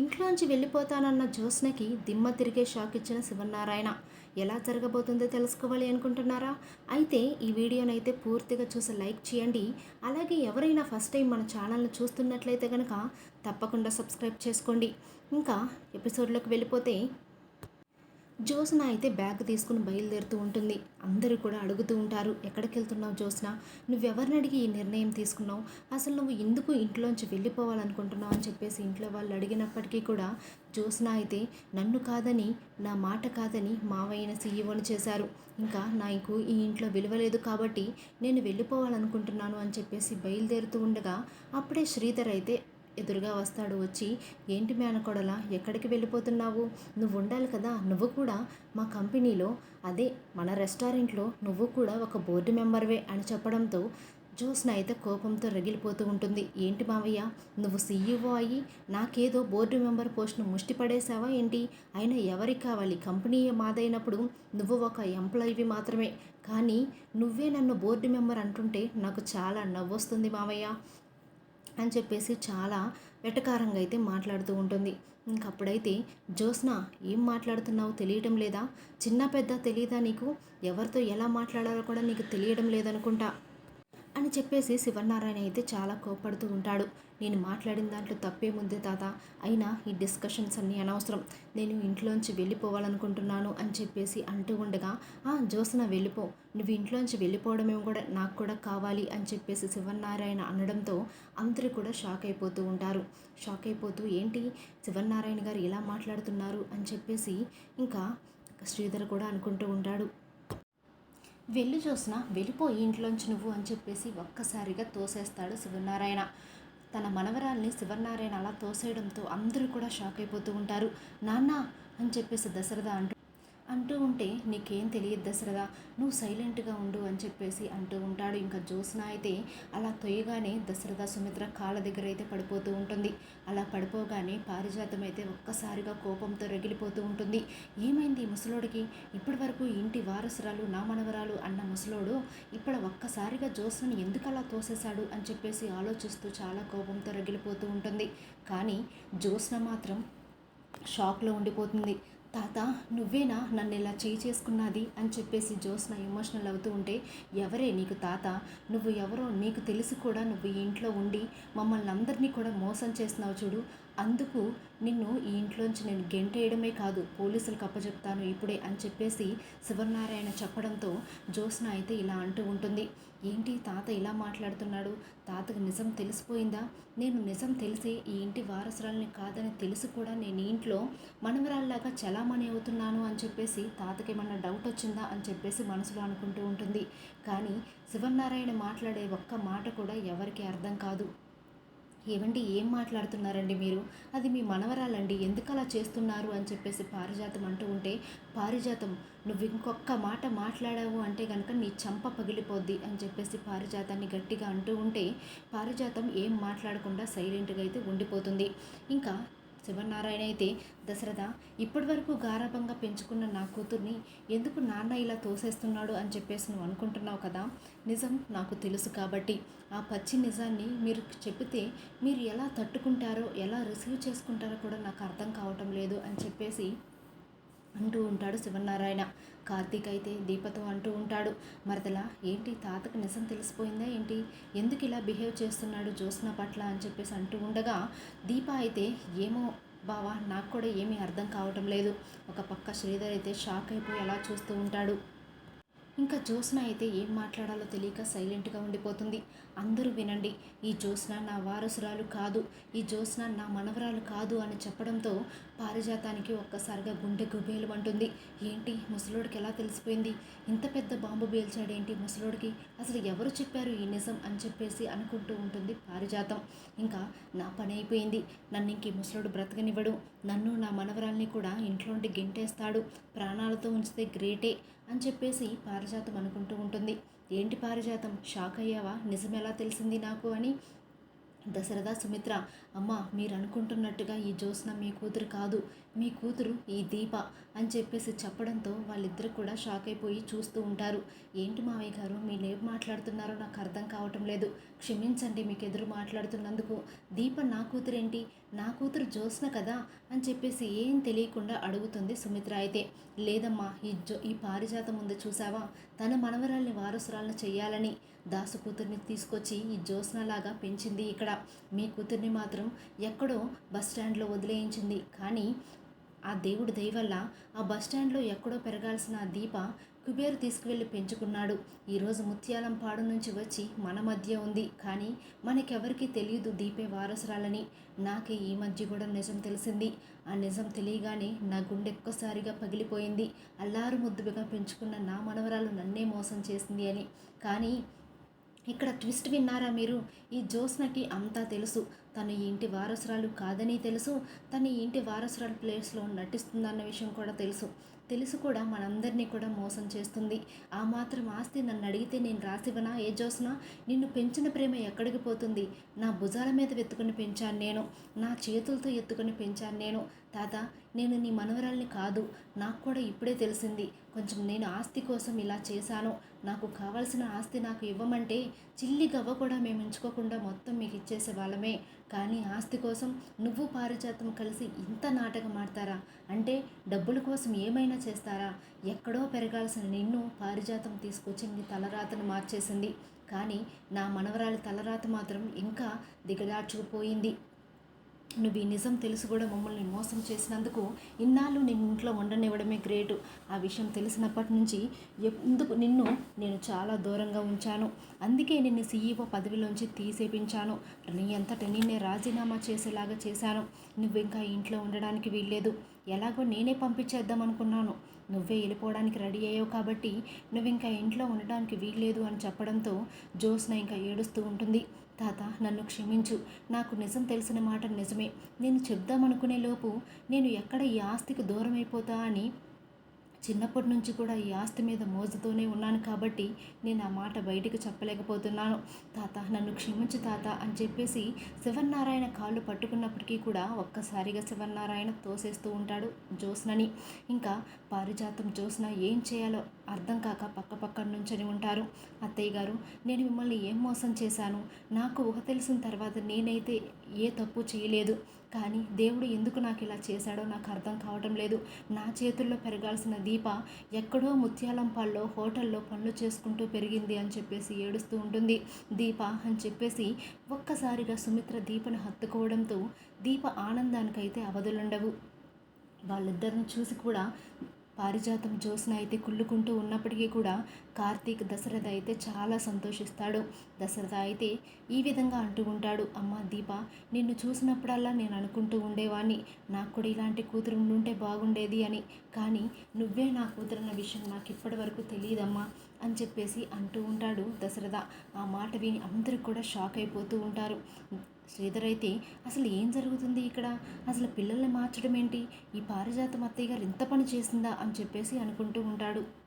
ఇంట్లోంచి వెళ్ళిపోతానన్న జ్యోత్స్నకి దిమ్మ తిరిగే షాక్ ఇచ్చిన శివనారాయణ ఎలా జరగబోతుందో తెలుసుకోవాలి అనుకుంటున్నారా? అయితే ఈ వీడియోనైతే పూర్తిగా చూసి లైక్ చేయండి. అలాగే ఎవరైనా ఫస్ట్ టైం మన ఛానల్ని చూస్తున్నట్లయితే కనుక తప్పకుండా సబ్స్క్రైబ్ చేసుకోండి. ఇంకా ఎపిసోడ్లోకి వెళ్ళిపోతే జ్యోత్స్న అయితే బ్యాగ్ తీసుకుని బయలుదేరుతూ ఉంటుంది. అందరూ కూడా అడుగుతూ ఉంటారు ఎక్కడికి వెళ్తున్నావు జ్యోత్స్న? నువ్వెవరిని అడిగి ఈ నిర్ణయం తీసుకున్నావు? అసలు నువ్వు ఎందుకు ఇంట్లోంచి వెళ్ళిపోవాలనుకుంటున్నావు? అని చెప్పేసి ఇంట్లో వాళ్ళు అడిగినప్పటికీ కూడా జ్యోత్స్న అయితే నన్ను కాదని నా మాట కాదని మావయ్యన సీఈఓని చేశారు. ఇంకా నాకు ఈ ఇంట్లో విలువలేదు కాబట్టి నేను వెళ్ళిపోవాలనుకుంటున్నాను అని చెప్పేసి బయలుదేరుతూ ఉండగా అప్పుడే శ్రీధర్ అయితే ఎదురుగా వస్తాడు వచ్చి ఏంటి మేనకోడల ఎక్కడికి వెళ్ళిపోతున్నావు? నువ్వు ఉండాలి కదా నువ్వు కూడా మా కంపెనీలో అదే మన రెస్టారెంట్లో నువ్వు కూడా ఒక బోర్డు మెంబర్వే అని చెప్పడంతో జ్యోత్స్న అయితే కోపంతో రగిలిపోతూ ఉంటుంది. ఏంటి మావయ్య నువ్వు సీఈఓ అయ్యి నాకేదో బోర్డు మెంబర్ పోస్ట్ను ముష్టి పడేశావా ఏంటి? అయినా ఎవరికి కావాలి? కంపెనీ మాదైనప్పుడు నువ్వు ఒక ఎంప్లాయీవి మాత్రమే. కానీ నువ్వే నన్ను బోర్డు మెంబర్ అంటుంటే నాకు చాలా నవ్వొస్తుంది మావయ్య. అని చెప్పేసి చాలా వెటకారంగా అయితే మాట్లాడుతూ ఉంటుంది. ఇంకప్పుడైతే జ్యోత్స్న ఏం మాట్లాడుతున్నావో? తెలియటం లేదా? చిన్న పెద్ద తెలియదా నీకు? ఎవరితో ఎలా మాట్లాడాలో కూడా నీకు తెలియడం లేదనుకుంటా. అని చెప్పేసి శివనారాయణ అయితే చాలా కోపడుతూ ఉంటాడు. నేను మాట్లాడిన దాంట్లో తప్పేముంది తాత. అయినా ఈ డిస్కషన్స్ అన్నీ అనవసరం. నేను ఇంట్లోంచి వెళ్ళిపోవాలనుకుంటున్నాను అని చెప్పేసి అంటూ ఉండగా ఆ జోసన వెళ్ళిపో. నువ్వు ఇంట్లోంచి వెళ్ళిపోవడమేమో కూడా నాకు కూడా కావాలి అని చెప్పేసి శివనారాయణ అనడంతో అందరూ కూడా షాక్ అయిపోతూ ఉంటారు. షాక్ అయిపోతూ ఏంటి? శివనారాయణ గారు ఇలా మాట్లాడుతున్నారు? అని చెప్పేసి ఇంకా శ్రీధర్ కూడా అనుకుంటూ ఉంటాడు. వెళ్ళి చూసిన వెళ్ళిపోయి ఇంట్లోంచి నువ్వు అని చెప్పేసి ఒక్కసారిగా తోసేస్తాడు శివనారాయణ. తన మనవరాల్ని శివనారాయణ అలా తోసేయడంతో అందరూ కూడా షాక్ అయిపోతూ ఉంటారు. నాన్న అని చెప్పేసి దశరథ అంటూ అంటూ ఉంటే నీకేం తెలియదు దశరథ. నువ్వు సైలెంట్గా ఉండు అని చెప్పేసి అంటూ ఉంటాడు. ఇంకా జ్యోత్స్న అయితే అలా తొయ్యగానే దశరథ సుమిత్ర కాళ్ళ దగ్గర అయితే పడిపోతూ ఉంటుంది. అలా పడిపోగానే పారిజాతం అయితే ఒక్కసారిగా కోపంతో రగిలిపోతూ ఉంటుంది. ఏమైంది ముసలోడికి? ఇప్పటి వరకు ఇంటి వారసురాలు నా మనవరాలు అన్న ముసలోడు ఇప్పుడు ఒక్కసారిగా జ్యోత్స్నని ఎందుకు అలా తోసేశాడు అని చెప్పేసి ఆలోచిస్తూ చాలా కోపంతో రగిలిపోతూ ఉంటుంది. కానీ జ్యోత్స్న మాత్రం షాక్లో ఉండిపోతుంది. తాత నువ్వేనా నన్ను ఇలా చేయి చేసుకున్నది? అని చెప్పేసి జ్యోత్స్న ఎమోషనల్ అవుతూ ఉంటే ఎవరే నీకు తాత? నువ్వు ఎవరో నీకు తెలిసి కూడా నువ్వు ఇంట్లో ఉండి మమ్మల్ని అందరినీ కూడా మోసం చేస్తున్నావు చూడు. అందుకు నిన్ను ఈ ఇంట్లోంచి నేను గెంటేయడమే కాదు పోలీసులకు అప్పచెప్తాను ఇప్పుడే అని చెప్పేసి శివనారాయణ చెప్పడంతో జ్యోత్స్న అయితే ఇలా అంటూ ఉంటుంది. ఏంటి తాత ఇలా మాట్లాడుతున్నాడు? తాతకు నిజం తెలిసిపోయిందా? నేను నిజం తెలిసి ఈ ఇంటి వారసురాలని కాదని తెలిసి కూడా నేను ఇంట్లో మనమరాల్లాగా చలామణి అవుతున్నాను అని చెప్పేసి తాతకి ఏమన్నా డౌట్ వచ్చిందా అని చెప్పేసి మనసులో అనుకుంటూ ఉంటుంది. కానీ శివనారాయణ మాట్లాడే ఒక్క మాట కూడా ఎవరికి అర్థం కాదు. ఏమండి ఏం మాట్లాడుతున్నారండి మీరు? అది మీ మనవరాలండి ఎందుకు అలా చేస్తున్నారు అని చెప్పేసి పారిజాతం అంటూ ఉంటే పారిజాతం నువ్వు ఇంకొక మాట మాట్లాడావు అంటే కనుక నీ చంప పగిలిపోద్ది అని చెప్పేసి పారిజాతాన్ని గట్టిగా అంటూ ఉంటే పారిజాతం ఏం మాట్లాడకుండా సైలెంట్గా అయితే ఉండిపోతుంది. ఇంకా శివనారాయణ అయితే దశరథ ఇప్పటివరకు గారాభంగా పెంచుకున్న నా కూతుర్ని ఎందుకు నాన్న ఇలా తోసేస్తున్నాడు అని చెప్పేసి నువ్వు అనుకుంటున్నావు కదా? నిజం నాకు తెలుసు కాబట్టి. ఆ పచ్చి నిజాన్ని మీరు చెబితే మీరు ఎలా తట్టుకుంటారో ఎలా రిసీవ్ చేసుకుంటారో కూడా నాకు అర్థం కావటం లేదు అని చెప్పేసి అంటూ ఉంటాడు శివనారాయణ కార్తీక్ అయితే దీపతో అంటూ ఉంటాడు మరదలా ఏంటి తాతకు నిజం తెలిసిపోయిందా ఏంటి? ఎందుకు ఇలా బిహేవ్ చేస్తున్నాడు జ్యోత్స్న పట్ల? అని చెప్పేసి అంటూ ఉండగా దీప అయితే ఏమో బావా నాకు కూడా ఏమీ అర్థం కావటం లేదు. ఒక పక్క శ్రీధర్ అయితే షాక్ అయిపోయి అలా చూస్తూ ఉంటాడు. ఇంకా జ్యోత్స్న అయితే ఏం మాట్లాడాలో తెలియక సైలెంట్గా ఉండిపోతుంది. అందరూ వినండి ఈ జ్యోత్స్న నా వారసురాలు కాదు ఈ జ్యోత్స్న నా మనవరాలు కాదు అని చెప్పడంతో పారిజాతానికి ఒక్కసారిగా గుండె గుబేలు అంటుంది. ఏంటి ముసలోడికి ఎలా తెలిసిపోయింది? ఇంత పెద్ద బాంబు పేల్చాడేంటి ముసలోడికి? అసలు ఎవరు చెప్పారు ఈ నిజం అని చెప్పేసి అనుకుంటూ ఉంటుంది పారిజాతం. ఇంకా నా పని అయిపోయింది. నన్ను ఇంక ఈ ముసలోడు బ్రతకనివ్వడు. నన్ను నా మనవరాల్ని కూడా ఇంట్లోంటి గెంటేస్తాడు. ప్రాణాలతో ఉంచితే గ్రేటే. అని చెప్పేసి పారిజాతం అనుకుంటూ ఉంటుంది. ఏంటి పారిజాతం? షాక్ అయ్యావా? నిజం ఎలా తెలిసింది నాకు అని దశరథ సుమిత్ర అమ్మ మీరు అనుకుంటున్నట్టుగా ఈ జ్యోత్స్న మీ కూతురు కాదు. మీ కూతురు ఈ దీప అని చెప్పేసి చెప్పడంతో వాళ్ళిద్దరు కూడా షాక్ అయిపోయి చూస్తూ ఉంటారు. ఏంటి మావయ్య గారు మీరు ఏం మాట్లాడుతున్నారో నాకు అర్థం కావటం లేదు. క్షమించండి మీకు ఎదురు మాట్లాడుతున్నందుకు. దీప నా కూతురేంటి? నా కూతురు జ్యోత్స్న కదా అని చెప్పేసి ఏం తెలియకుండా అడుగుతుంది సుమిత్ర అయితే. లేదమ్మా ఈ జో ఈ పారిజాతం ఉంది చూసావా తన మనవరాల్ని వారసురాలను చేయాలని దాసు కూతుర్ని తీసుకొచ్చి ఈ జ్యోత్స్నలాగా పెంచింది ఇక్కడ. మీ కూతుర్ని మాత్రం ఎక్కడో బస్ స్టాండ్లో వదిలేయించింది. కానీ ఆ దేవుడి దయవల్ల ఆ బస్ స్టాండ్లో ఎక్కడో పెరగాల్సిన ఆ దీప కుబేరు తీసుకువెళ్ళి పెంచుకున్నాడు. ఈరోజు ముత్యాలం పాడు నుంచి వచ్చి మన మధ్య ఉంది. కానీ మనకెవరికీ తెలియదు దీపే వారసురాలని. నాకే ఈ మధ్య కూడా నిజం తెలిసింది. ఆ నిజం తెలియగానే నా గుండె ఒక్కసారిగా పగిలిపోయింది. అల్లారు ముద్దుగా పెంచుకున్న నా మనవరాలు నన్నే మోసం చేసింది అని. కానీ ఇక్కడ ట్విస్ట్ విన్నారా మీరు? ఈ జ్యోత్స్నకి అంతా తెలుసు. తను ఈ ఇంటి వారసురాలు కాదని తెలుసు. తను ఈ ఇంటి వారసురాలు ప్లేస్లో నటిస్తుందన్న విషయం కూడా తెలుసు. తెలుసు కూడా మనందరినీ కూడా మోసం చేస్తుంది. ఆ మాత్రం ఆస్తి నన్ను అడిగితే నేను రాసివనా ఏ జోస్నా? నిన్ను పెంచిన ప్రేమ ఎక్కడికి పోతుంది? నా భుజాల మీద వెతుకుని పెంచాను నేను. నా చేతులతో ఎత్తుకుని పెంచాను నేను. తాత నేను నీ మనవరాల్ని కాదు. నాకు కూడా ఇప్పుడే తెలిసింది. కొంచెం నేను ఆస్తి కోసం ఇలా చేశాను. నాకు కావాల్సిన ఆస్తి నాకు ఇవ్వమంటే చిల్లి గవ్వ కూడా మేము ఉంచుకోకుండా మొత్తం మీకు ఇచ్చేసే వాళ్ళమే. కానీ ఆస్తి కోసం నువ్వు పారిజాతం కలిసి ఇంత నాటకం ఆడతారా? అంటే డబ్బుల కోసం ఏమైనా చేస్తారా? ఎక్కడో పెరగాల్సిన నిన్ను పారిజాతం తీసుకొచ్చి నీ తలరాతను మార్చేసింది. కానీ నా మనవరాలి తలరాత మాత్రం ఇంకా దిగదార్చుకుపోయింది నువ్వు ఈ నిజం తెలిసి కూడా మమ్మల్ని మోసం చేసినందుకు ఇన్నాళ్ళు నేను ఇంట్లో ఉండనివ్వడమే గ్రేటు. ఆ విషయం తెలిసినప్పటి నుంచి ఎందుకు నిన్ను నేను చాలా దూరంగా ఉంచాను. అందుకే నిన్ను సీఈఓ పదవిలోంచి తీసేపించాను. నీ అంతట నిన్నే రాజీనామా చేసేలాగా చేశాను. నువ్వు ఇంకా ఇంట్లో ఉండడానికి వీల్లేదు. ఎలాగో నేనే పంపించేద్దాం అనుకున్నాను. నువ్వే వెళ్ళిపోవడానికి రెడీ అయ్యావు కాబట్టి నువ్వు ఇంకా ఇంట్లో ఉండడానికి వీల్లేదు అని చెప్పడంతో జోస్న ఇంకా ఏడుస్తూ ఉంటుంది. తాత నన్ను క్షమించు. నాకు నిజం తెలిసిన మాట నిజమే. నేను చెప్దామనుకునే లోపు నేను ఎక్కడ ఈ ఆస్తికి దూరం అయిపోతా అని చిన్నప్పటి నుంచి కూడా ఈ ఆస్తి మీద మోజుతూనే ఉన్నాను కాబట్టి నేను ఆ మాట బయటికి చెప్పలేకపోతున్నాను. తాత నన్ను క్షమించు తాత అని చెప్పేసి శివన్నారాయణ కాళ్ళు పట్టుకున్నప్పటికీ కూడా ఒక్కసారిగా శివన్నారాయణ తోసేస్తూ ఉంటాడు జ్యోత్స్నని. ఇంకా పారిజాతం జ్యోత్స్న ఏం చేయాలో అర్థం కాక పక్క పక్క నుంచని ఉంటారు. అత్తయ్య గారు నేను మిమ్మల్ని ఏం మోసం చేశాను? నాకు ఊహ తెలిసిన తర్వాత నేనైతే ఏ తప్పు చేయలేదు. కానీ దేవుడు ఎందుకు నాకు ఇలా చేశాడో నాకు అర్థం కావటం లేదు. నా చేతుల్లో పెరగాల్సిన దీప ఎక్కడో ముత్యాలంపాల్లో హోటల్లో పనులు చేసుకుంటూ పెరిగింది అని చెప్పేసి ఏడుస్తూ ఉంటుంది. దీప అని చెప్పేసి ఒక్కసారిగా సుమిత్ర దీపను హత్తుకోవడంతో దీప ఆనందానికైతే అవధులుండవు. వాళ్ళిద్దరిని చూసి కూడా పారిజాతం జ్యోత్స్న అయితే కుళ్ళుకుంటూ ఉన్నప్పటికీ కూడా కార్తీక్ దశరథ అయితే చాలా సంతోషిస్తాడు. దశరథ అయితే ఈ విధంగా అంటూ ఉంటాడు అమ్మ దీప నిన్ను చూసినప్పుడల్లా నేను అనుకుంటూ ఉండేవాడిని నాకు కూడా ఇలాంటి కూతురు ఉండుంటే బాగుండేది అని. కానీ నువ్వే నా కూతురున్న విషయం నాకు ఇప్పటి వరకు తెలియదమ్మా. అని చెప్పేసి అంటూ ఉంటాడు దశరథ. ఆ మాట విని అందరూ కూడా షాక్ అయిపోతూ ఉంటారు. శ్రీధర్ అయితే అసలు ఏం జరుగుతుంది ఇక్కడ? అసలు పిల్లల్ని మార్చడం ఏంటి ఈ పారిజాతం అత్తయ్య గారు ఇంత పని చేసిందా? అని చెప్పేసి అనుకుంటూ ఉంటాడు.